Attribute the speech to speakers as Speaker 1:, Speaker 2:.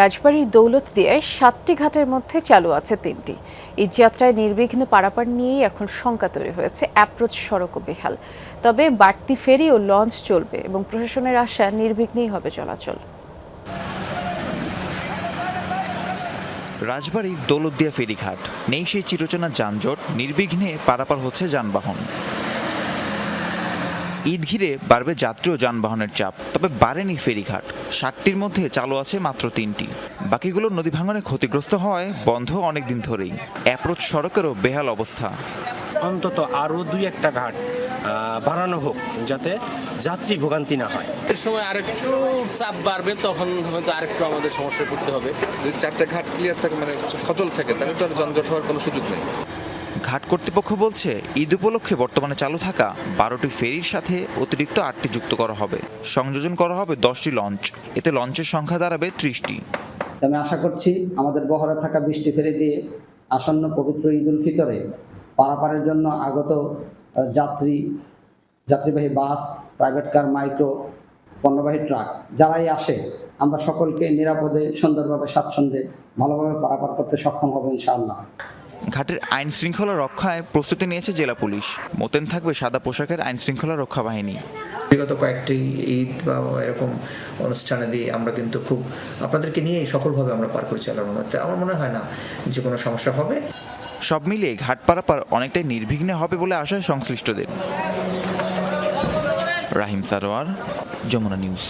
Speaker 1: রাজবাড়ির দৌলত দিয়ে সাতটি ঘাটের মধ্যে চালু আছে তিনটি। এই যাত্রায় নির্বিঘ্নে পারাপার নিয়েই এখন শঙ্কা তৈরি হয়েছে অ্যাপ্রোচ সড়কও বেহাল। তবে বাড়তি ফেরি ও লঞ্চ চলবে এবং প্রশাসনের আশা নির্বিঘ্নেই হবে চলাচল।
Speaker 2: রাজবাড়ির দৌলতদিয়া ফেরিঘাট। নেই সেই চিরচেনা যানজট, নির্বিঘ্নে পারাপার হচ্ছে যানবাহন। ঈদ ঘিরে বাড়বে যাত্রী ও যানবাহনের চাপ। তবে বাড়েনি ফেরিঘাট। ষাটটির মধ্যে চালু আছে মাত্র তিনটি। বাকিগুলো নদী ভাঙনে ক্ষতিগ্রস্ত হয় বন্ধ অনেকদিন ধরেই। অ্যাপ্রোচ সড়কেরও বেহাল অবস্থা।
Speaker 3: অন্তত আরও দুই একটা ঘাট বাড়ানো হোক যাতে যাত্রী ভোগান্তি না হয়।
Speaker 4: এর সময় আরেকটু চাপ বাড়বে তখন হয়তো আরেকটু আমাদের সমস্যায় পড়তে হবে।
Speaker 5: যদি চারটে ঘাট ক্লিয়ার থাকে মানে সচল থাকে তাহলে তো আর যানজট হওয়ার কোনো সুযোগ নেই।
Speaker 2: ঘাট কর্তৃপক্ষ বলছে, ঈদ উপলক্ষে বর্তমানে চালু থাকা বারোটি ফেরির সাথে অতিরিক্ত আটটি যুক্ত করা হবে। সংযোজন করা হবে দশটি লঞ্চ। এতে লঞ্চের সংখ্যা দাঁড়াবে ত্রিশটি।
Speaker 6: আমি আশা করছি আমাদের বহরে থাকা বৃষ্টি ফেরি দিয়ে আসন্ন পবিত্র ঈদ উল ফিতরে পারাপারের জন্য আগত যাত্রী, যাত্রীবাহী বাস, প্রাইভেট কার, মাইক্রো, পণ্যবাহী ট্রাক যারাই আসে, আমরা সকলকে নিরাপদে, সুন্দরভাবে, স্বাচ্ছন্দ্যে, ভালোভাবে পারাপার করতে সক্ষম হব ইনশাআল্লাহ।
Speaker 2: ঘাটের আইন শৃঙ্খলা রক্ষায় প্রস্তুতি নিয়েছে জেলা পুলিশ। মোতেন থাকবে সাদা পোশাকের আইন শৃঙ্খলা রক্ষা বাহিনী।
Speaker 7: বিগত কয়েকটি ঈদ বা এরকম অনুষ্ঠানে দিয়ে আমরা কিন্তু খুব আপনাদেরকে নিয়েই সফলভাবে আমরা পার করেছি আল্লাহর রহমতে। আমার মনে হয় না যে কোনো সমস্যা হবে।
Speaker 2: সব মিলিয়ে ঘাট পারাপার অনেকটাই নির্বিঘ্নে হবে বলে আশায় সংশ্লিষ্টদের। রাহিম সারোয়ার যমুনা নিউজ।